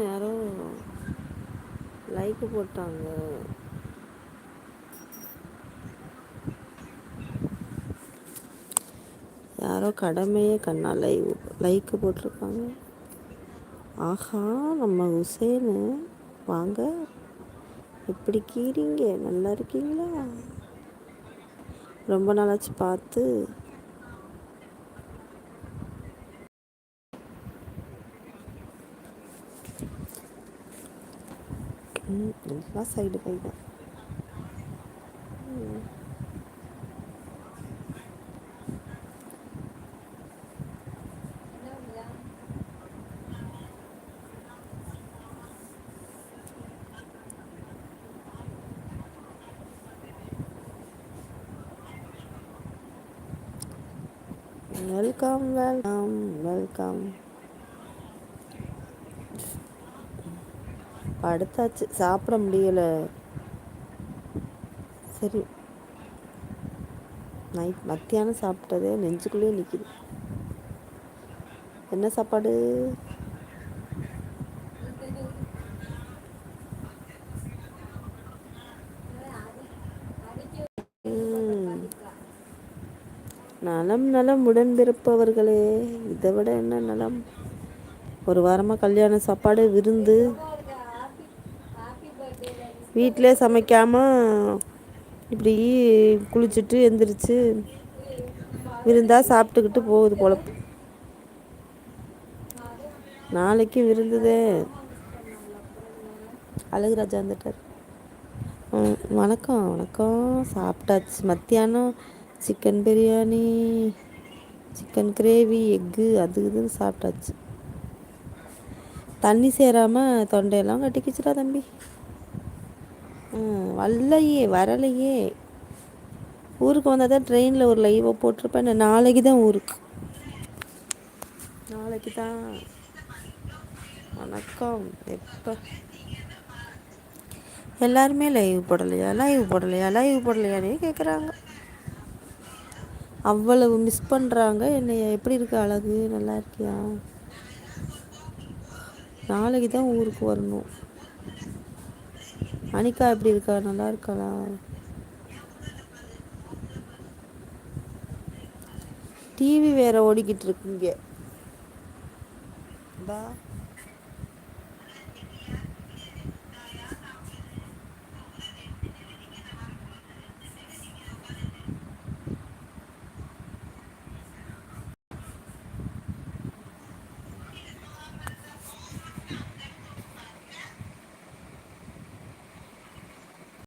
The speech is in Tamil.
யாரோ லைக்கு போட்டாங்க. யாரோ கடமையே கண்ணா லைவ் லைக்கு போட்டிருக்காங்க. ஆஹா நம்ம உசேனு வாங்க எப்படி கீறீங்க? நல்லா இருக்கீங்களா? ரொம்ப நாளாச்சு பார்த்து ம், எல்லாம் சைடு பை தான் வெல்கம் வெல்கம் வெல்கம் படுத்தாச்சு சாப்பிட முடியல. சரி. நைட் மத்தியானம் சாப்பிட்டதே நெஞ்சுக்குள்ளேயே நிற்கிது என்ன சாப்பாடு? நலம் நலம் உடன்பிறப்பவர்களே இதை விட என்ன நலம்? ஒரு வாரமாக கல்யாண சாப்பாடு விருந்து. வீட்டிலே சமைக்காமல் இப்படி குளிச்சுட்டு எந்திரிச்சு விருந்தா சாப்பிட்டுக்கிட்டு போகுது பொழப்பு. நாளைக்கு விருந்துதே. அழகுராஜா வந்துட்டார். வணக்கம் வணக்கம். சாப்பிட்டாச்சு. மத்தியானம் சிக்கன் பிரியாணி சிக்கன் கிரேவி எக்கு அது இதுன்னு சாப்பிட்டாச்சு. தண்ணி சேராமல் தொண்டையெல்லாம் கட்டிக்கிச்சுடா தம்பி. வரலையே வரலையே. ஊருக்கு வந்தால் தான் ட்ரெயினில் ஒரு லைவை போட்டிருப்பேன். நான் நாளைக்கு தான் ஊருக்கு. நாளைக்கு தான். வணக்கம். எப்போ? எல்லாருமே லைவ் போடலையா? லைவ் போடலையா? லைவ் போடலையானே கேட்குறாங்க அவ்வளவு மிஸ் பண்ணுறாங்க என்னை எப்படி இருக்கு அழகு? நல்லா இருக்கியா? நாளைக்கு தான் ஊருக்கு வரணும். அனிகா எப்படி இருக்கா? நல்லா இருக்காளா? டிவி வேற ஓடிக்கிட்டு இருக்குங்க பா